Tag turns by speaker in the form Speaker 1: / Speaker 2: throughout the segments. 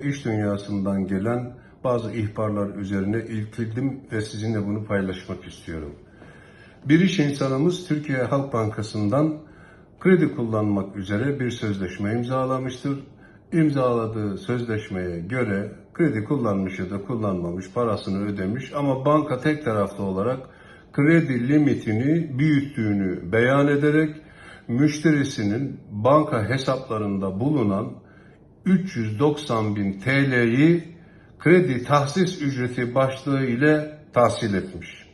Speaker 1: İş dünyasından gelen bazı ihbarlar üzerine ilgildim ve sizinle bunu paylaşmak istiyorum. Bir iş insanımız Türkiye Halk Bankası'ndan kredi kullanmak üzere bir sözleşme imzalamıştır. İmzaladığı sözleşmeye göre kredi kullanmış ya da kullanmamış parasını ödemiş ama banka tek taraflı olarak kredi limitini büyüttüğünü beyan ederek müşterisinin banka hesaplarında bulunan 390 bin TL'yi kredi tahsis ücreti başlığı ile tahsil etmiş.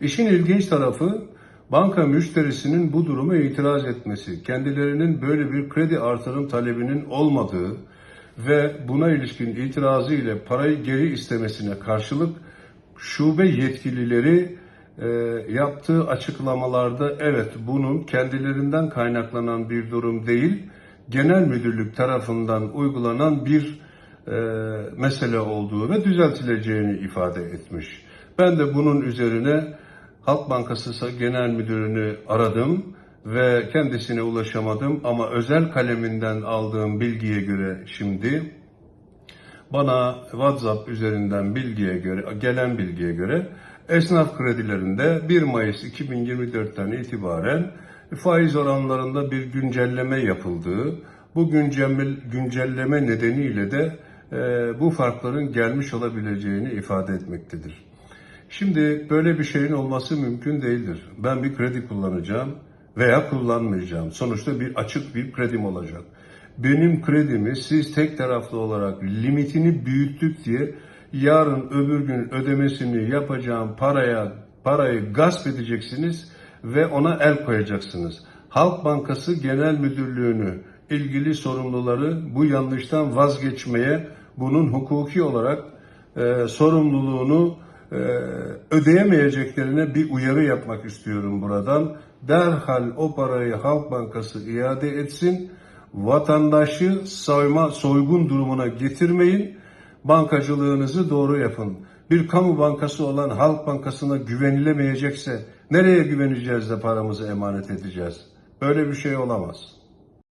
Speaker 1: İşin ilginç tarafı banka müşterisinin bu duruma itiraz etmesi, kendilerinin böyle bir kredi artırım talebinin olmadığı ve buna ilişkin itirazı ile parayı geri istemesine karşılık şube yetkilileri e, yaptığı açıklamalarda evet bunun kendilerinden kaynaklanan bir durum değil, genel müdürlük tarafından uygulanan bir e, mesele olduğu ve düzeltileceğini ifade etmiş. Ben de bunun üzerine Halk Bankası Genel Müdürünü aradım ve kendisine ulaşamadım ama özel kaleminden aldığım bilgiye göre şimdi bana WhatsApp üzerinden bilgiye göre gelen bilgiye göre esnaf kredilerinde 1 Mayıs 2024'ten itibaren faiz oranlarında bir güncelleme yapıldığı, bu güncelleme, nedeniyle de e, bu farkların gelmiş olabileceğini ifade etmektedir. Şimdi böyle bir şeyin olması mümkün değildir. Ben bir kredi kullanacağım veya kullanmayacağım. Sonuçta bir açık bir kredim olacak. Benim kredimi siz tek taraflı olarak limitini büyüttük diye yarın öbür gün ödemesini yapacağım paraya parayı gasp edeceksiniz ve ona el koyacaksınız. Halk Bankası Genel Müdürlüğü'nü ilgili sorumluları bu yanlıştan vazgeçmeye bunun hukuki olarak e, sorumluluğunu e, ödeyemeyeceklerine bir uyarı yapmak istiyorum buradan. Derhal o parayı Halk Bankası iade etsin. Vatandaşı soyma, soygun durumuna getirmeyin. Bankacılığınızı doğru yapın. Bir kamu bankası olan Halk Bankası'na güvenilemeyecekse nereye güveneceğiz de paramızı emanet edeceğiz? Böyle bir şey olamaz.